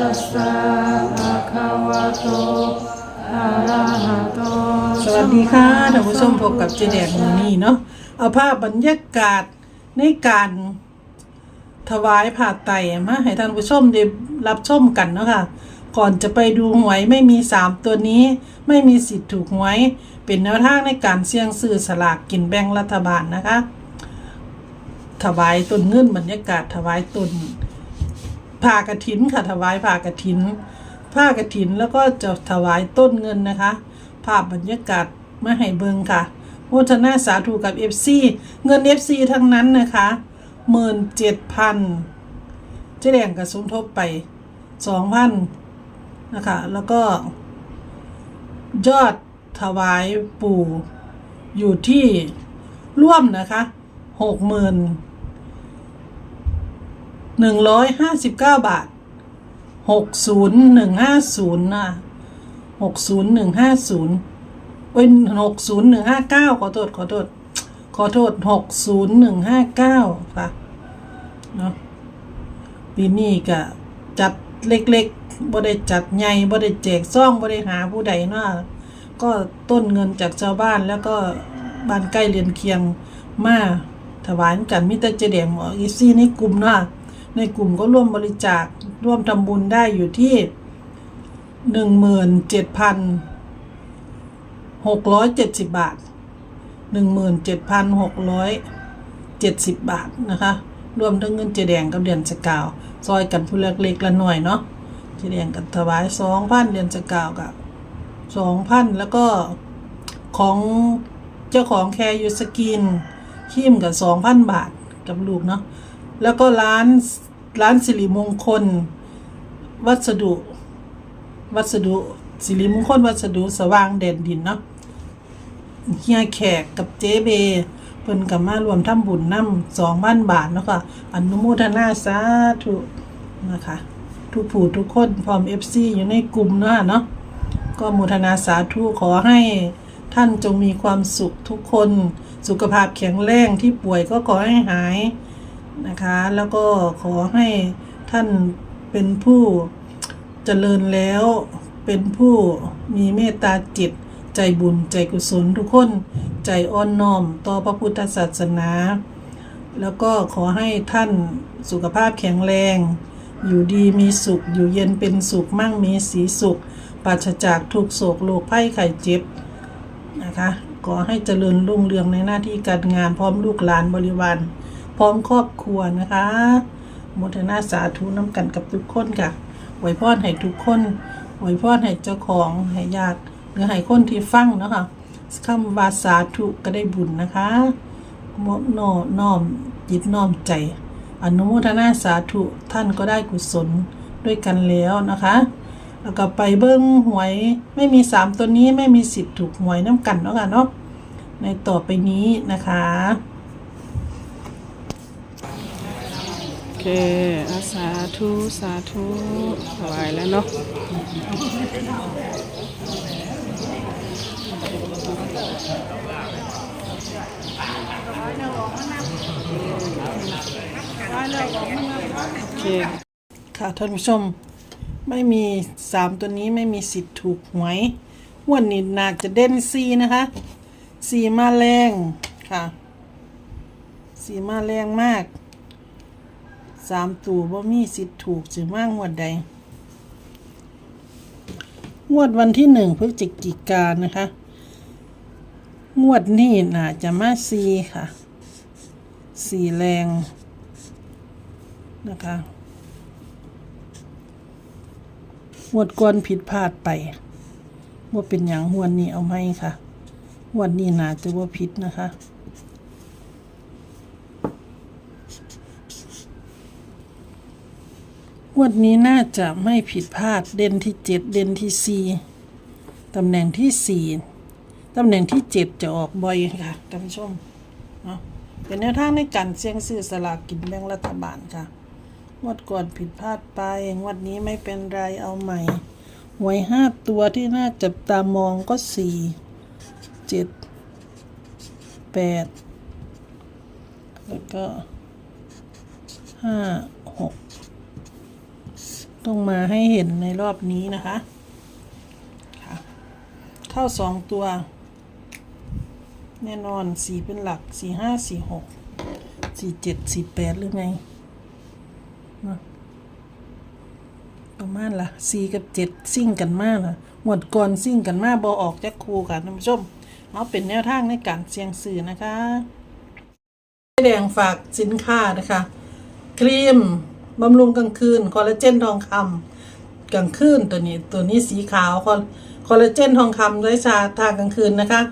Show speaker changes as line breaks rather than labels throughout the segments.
ตัสสะภะคะวะโตอะระหะโต
สวัสดีค่ะท่านผู้ชมพบกับเจแดงมือนี้เนาะเอาภาพบรรยากาศในการถวายผ่าไตมาให้ท่านผู้ชมได้รับชมกันเนาะค่ะก่อนจะไปดูหวยไม่มีสามตัวนี้ ไม่มีสิทธิ์ถูกหวย เป็นแนวทางในการเสี่ยงซื้อสลากกินแบ่งรัฐบาลนะคะ ถวายตนเงินบรรยากาศถวายตน ผ่ากระถินค่ะถวายผ่ากระถินผ้ากระถินแล้วก็จะถวายต้นเงินนะคะ ภาพบรรยากาศมาให้เบิงค่ะโมทนาสาธุกับ FC เงิน FC ทั้งนั้นนะคะหมื่นเจ็ดพันเจ๊แดงกับสมทบไปสองพันนะคะ แล้วก็ ยอดถวายปู่อยู่ที่ร่วมนะคะหกหมื่น หนึ่งร้อยห้าสิบเก้าบาทหกศูนย์หนึ่งห้าศูนย์นะหกศูนย์หนึ่งห้าศูนย์เอ้ยหกศูนย์หนึ่งห้าเก้าขอโทษขอโทษขอโทษหกศูนย์หนึ่งห้าเก้าค่ะเนาะปีนี้ก็จัดเล็กๆบ่ได้จัดใหญ่บ่ได้แจกซ่องบ่ได้หาผู้ใดเนาะก็ต้นเงินจากชาวบ้านแล้วก็บ้านใกล้เรือนเคียงมาถวายกันมิตรเจเดมหมออีซี่ในกลุ่มเนาะ ในกลุ่มก็ร่วมบริจาคร่วมทำบุญได้อยู่ที่หนึ่งหมื่นเจ็ดพันหกร้อยเจ็ดสิบบาทหนึ่งหมื่นเจ็ดพันหกร้อยเจ็ดสิบบาทนะคะรวมทั้งเงินเจแดงกับเดือนสกาว ซอยกันผู้เล็กๆละหน่อยเนาะเจแดงกับถวายสองพันเดือนสกาวกับสองพันแล้วก็ของเจ้าของแคร์ยูสกินคิมกับสองพันบาทกับลูกเนาะ แล้วก็ร้านร้านสิริมงคล วัสดุ วัสดุสิริมงคลวัสดุสว่างเด่นดินเนาะเฮียแขกกับเจเบเพิ่นกับมารวมทำบุญนำสองพันบาทเนาะค่ะอนุโมทนาสาธุนะคะ ทุกผู้ทุกคนพร้อม FC อยู่ในกลุ่มเนาะเนาะก็โมทนาสาธุขอให้ท่านจงมีความสุขทุกคน สุขภาพแข็งแรงที่ป่วยก็ขอให้หาย นะคะ แล้วก็ขอให้ท่านเป็นผู้เจริญแล้วเป็นผู้มีเมตตาจิต ใจบุญใจกุศลทุกคน ใจอ่อนน้อมต่อพระพุทธศาสนา แล้วก็ขอให้ท่านสุขภาพแข็งแรง อยู่ดีมีสุข อยู่เย็นเป็นสุข มั่งมีสีสุขปราศจากทุกโศกโรคภัยไข้เจ็บนะคะขอให้เจริญรุ่งเรืองในหน้าที่การงานพร้อมลูกหลานบริวาร ร้อมครอบครัวนะคะโมทนาสาธุน้ำกันกับทุกคนค่ะไหวยพรให้ทุกคนไหวยพรให้เจ้าของให้ญาติหรือให้คนที่ฟังเนาะคะคำว่าสาธุก็ได้บุญนะคะมโนน้อมจิตน้อมใจ อนุโมทนาสาธุท่านก็ได้กุศลด้วยกันแล้วนะคะ แล้วก็ไปเบิ้งหวยไม่มีสามตัวนี้ไม่มีสิทธิ์ถูกหวยน้ำกันเนาะค่ะเนาะในต่อไปนี้นะคะ
เคอาสาธุสาธุถวายแล้วเนาะโอเค
ค่ะท่านผู้ชม ไม่มีสามตัวนี้ไม่มีสิทธิ์ถูกหวยวันนี้น่าจะเด่นซีนะคะสีมาแรงค่ะ สีมาแรงมาก สามตัวว่ามีสิทธิ์ถูกสิมากงวดใด งวดวันที่หนึ่งพฤศจิกายนนะคะ งวดนี้น่าจะมาซีค่ะสีแรงนะคะหวดก่อนผิดพลาดไปว่าเป็นอย่างหวนนี้เอาไหมค่ะหวนนี้น่าจะว่าผิดนะคะ วดนี้น่าจะไม่ผิดพลาดเด่นที่เจ็ดเด่นที่สี่ตำแหน่งที่สี่ตำแหน่งที่เจ็ดจะออกบ่อยค่ะท่านผู้ชมเนาะเป็นแนวทางในการเสี่ยงซื้อสลากกินแบ่งรัฐบาลค่ะงวดก่อนผิดพลาดไปงวดนี้ไม่เป็นไรเอาใหม่หวยห้าตัวที่น่าจับตามองก็สี่เจ็ดแปดแล้วก็ห้าหก ต้องมาให้เห็นในรอบนี้นะคะเข้าสองตัว แน่นอนสี่เป็นหลักสี่ห้าสี่หกสี่เจ็ดสี่แปดหรือไงประมาณละสี่กับเจ็ดซิ่งกันมากละหมวดก่อนซิ่งกันมากบอออกจากครูค่ะท่านผู้ชมเอาเป็นแนวทางในการเสี่ยงสื่อนะคะแดงฝากสินค้านะคะ ครีม บำรุงกลางคืนคอลลาเจนทองคำกลางคืนตัวนี้ตัวนี้สีขาวคอลคอลลาเจนทองคำด้วยชาทากลางคืนนะคะ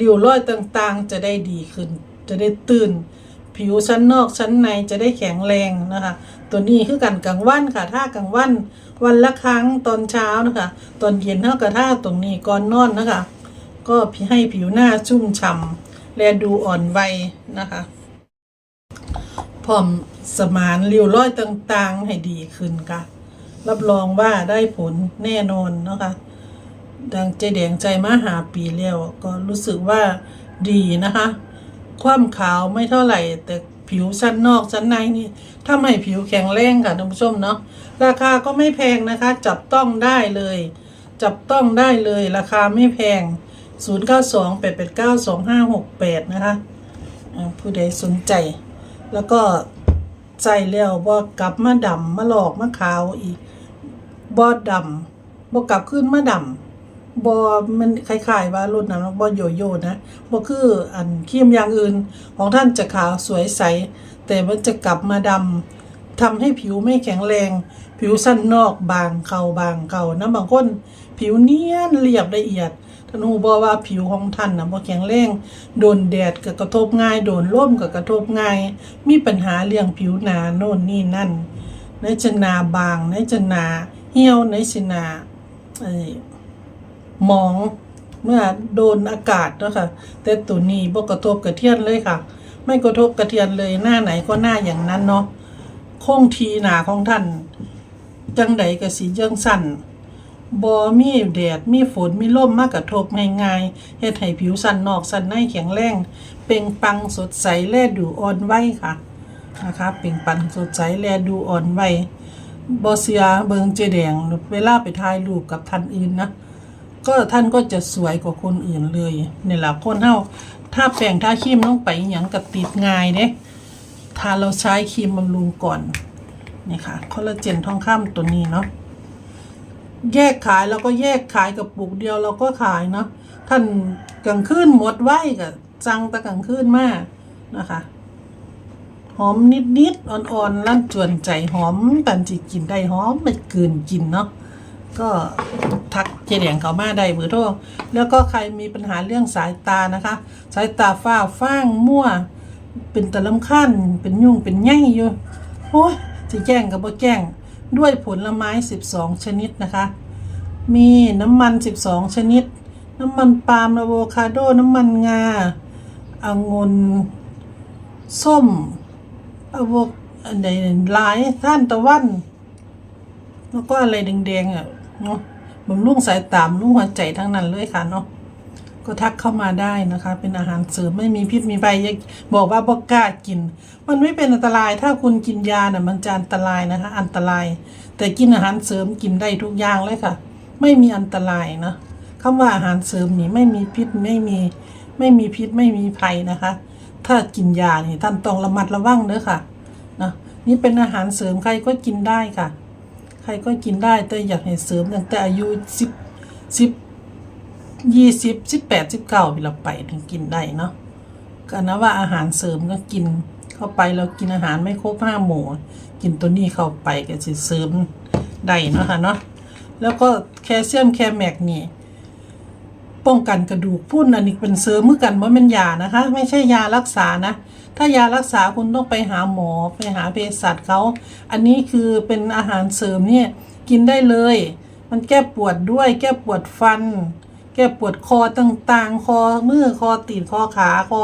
ริ้วรอยต่างๆ จะได้ดีขึ้น จะได้ตื่น ผิวชั้นนอกชั้นในจะได้แข็งแรงนะคะ ตัวนี้คือกันกลางวันค่ะถ้ากลางวัน วันละครั้งตอนเช้านะคะ ตอนเย็นเท่ากับท่าตรงนี้ก่อนนอนนะคะ ก็ให้ผิวหน้าชุ่มฉ่ำและดูอ่อนวัยนะคะพร้อม สมานริ้วรอยต่างๆ ให้ดีขึ้นค่ะ รับรองว่าได้ผลแน่นอนนะคะ ดังใจแดงใจมาหาปีแล้วก็รู้สึกว่าดีนะคะ ความขาวไม่เท่าไหร่ แต่ผิวชั้นนอกชั้นในนี่ทำให้ผิวแข็งแรงค่ะท่านผู้ชมเนาะราคาก็ไม่แพงนะคะ จับต้องได้เลย จับต้องได้เลยราคาไม่แพง 0928892568 นะคะอ่าผู้ใดสนใจแล้วก็ ใส่แล้วบ่กลับมาดำมาหลอกมาขาวอีกบ่ดำบ่กลับขึ้นมาดำบ่มันคล้ายๆว่ารุ่นนั้นบ่โยโย่นะบ่คืออันครีมอย่างอื่นของท่านจะขาวสวยใส แต่มันจะกลับมาดำทำให้ผิวไม่แข็งแรง ผิวสั้นนอกบางเขาบางเขานะบางคน ผิวเนียนเรียบละเอียด ท่านหูบอกว่าผิวของท่านนะบ่แข็งแรงโดนแดดก็กระทบง่าย โดนลมก็กระทบง่าย มีปัญหาเรื่องผิวหนาโน่นนี่นั่นในจะหนาบางในจะหนาเหี่ยวในจนาเอ่อหมองเมื่อโดนอากาศเนาะค่ะแต่ตัวนี้บ่กระทบกระเทียนเลยค่ะ ไม่กระทบกระเทียนเลยหน้าไหนก็หน้าอย่างนั้นเนาะคงทีหนาของท่านจังใดก็สิจังสั่น บ่มีแดด มีฝน มีลมมากระทบง่ายๆเฮ็ดให้ผิวสันนอกสันในแข็งแรง เป่งปังสดใสแลดูอ่อนไหวค่ะนะคะเป่งปังสดใสแลดูอ่อนไหวบ่เสียเบิงเจแดงเวลาไปถ่ายรูปกับท่านอื่นนะก็ท่านก็จะสวยกว่าคนอื่นเลยนี่แหละคนเฮาถ้าแปรงทาครีมลงไปอย่างกับติดง่ายเด้ถ้าเราใช้ครีมบำรุงก่อนนี่ค่ะคอลลาเจนทองคำตัวนี้เนาะ แยกขายแล้วก็แยกขายกับปุกเดียวเราก็ขายเนาะท่านกลางคืนหมดไว้กับจังแตะกลางคืนมากนะคะ หอมนิดๆอ่อนๆลั่นจวนใจหอมปันจิกินได้หอมไม่เกินกินเนาะก็ทักเจเดียงเขามาได้เบอร์โทรแล้วก็ใครมีปัญหาเรื่องสายตานะคะ สายตาฝ้าฟ้างมั่ว เป็นตะลำคันเป็นยุ่งเป็นไงอยู่โอ้ยจะแจ้งกับบ่แจ้ง ด้วยผลไม้ 12 ชนิดนะคะ มีน้ำมัน 12 ชนิด น้ำมันปาล์มอะโวคาโด น้ำมันงาองุ่นส้มอะโวอันใดหลายท่านตะวัน แล้วก็อะไรแดงๆอะเนาะบำรุงสายตามรุงหัวใจทั้งนั้นเลยค่ะเนาะ ก็ทักเข้ามาได้นะคะ เป็นอาหารเสริมไม่มีพิษมีภัยอย่าบอกว่าบอกกล้ากิน มันไม่เป็นอันตรายถ้าคุณกินยาน่ะมันจะอันตรายนะคะ อันตราย แต่กินอาหารเสริมกินได้ทุกอย่างเลยค่ะ ไม่มีอันตรายนะคำว่าอาหารเสริมนี่ไม่มีพิษไม่มีไม่มีพิษไม่มีภัยนะคะ ถ้ากินยานี่ท่านต้องระมัดระวังเด้อค่ะนะนี่เป็นอาหารเสริมใครก็กินได้ค่ะ ใครก็กินได้แต่อยากให้เสริมตั้งแต่อายุสิบสิบ ยี่สิบสิบแปดสิบเก้าเวลาไปถึงกินได้เนาะก็นะว่าอาหารเสริมก็กินเข้าไปเรากินอาหารไม่ครบห้าหมู่กินตัวนี้เข้าไปก็จะเสริมได้เนาะค่ะเนาะแล้วก็แคลเซียมแคลแมกนี่ป้องกันกระดูกพรุ้นอันนี้เป็นเสริมเมื่อกันว่าเป็นยานะคะ ไม่ใช่ยารักษานะ ถ้ายารักษาคุณต้องไปหาหมอไปหาเภสัชเขาอันนี้คือเป็นอาหารเสริมเนี่ยกินได้เลย มันแก้ปวดด้วย แก้ปวดฟัน แก้ปวดคอต่างๆ คอมือคอตีนคอขาคอ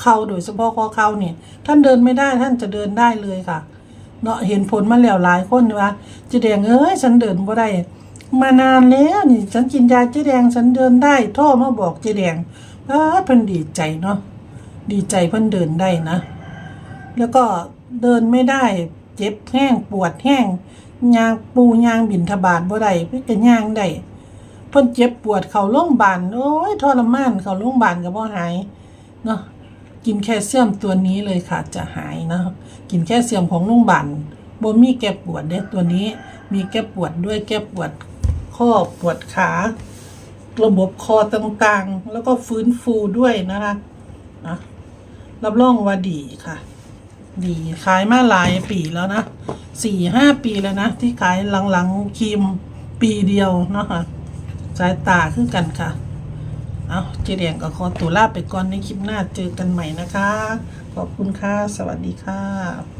เข่าโดยเฉพาะคอเข่าเนี่ย ท่านเดินไม่ได้ท่านจะเดินได้เลยค่ะ เนาะเห็นผลมาแล้วหลายคนว่าเจ๊แดงเอ้ยฉันเดินบ่ได้ มานานแล้วนี่ ฉันกินยาเจ๊แดงฉันเดินได้โทรมาบอกเจ๊แดงอ้าเพิ่นดีใจเนาะดีใจเพิ่นเดินได้นะ แล้วก็เดินไม่ได้เจ็บแห้งปวดแห้งยางปูยางบินทบาทบ่ได้เพิ่นก็ย่างได้ พิ่นเจ็บปวดเข้าโรงพยาบาลโอ้ยทรมานเข้าโรงพยาบาลก็บ่หายเนาะกินแคลเซียมตัวนี้เลยค่ะจะหายเนาะกินแคลเซียมของโรงพยาบาลบ่มีแก้ปวดเด้ตัวนี้ มีแก้ปวดด้วยแก้ปวดข้อปวดขา ระบบคอต่างๆ แล้วก็ฟื้นฟูด้วยนะคะนะรับรองว่าดีค่ะ ดีขายมาหลายปีแล้วนะสี่ห้าปีแล้วนะ ที่ขายหลังๆครีมปีเดียวเนาะคะ สายตาขึ้นกันค่ะ เอาเจเดียงก็ขอตัวลาไปก่อนในคลิปหน้าเจอกันใหม่นะคะ ขอบคุณค่ะ สวัสดีค่ะ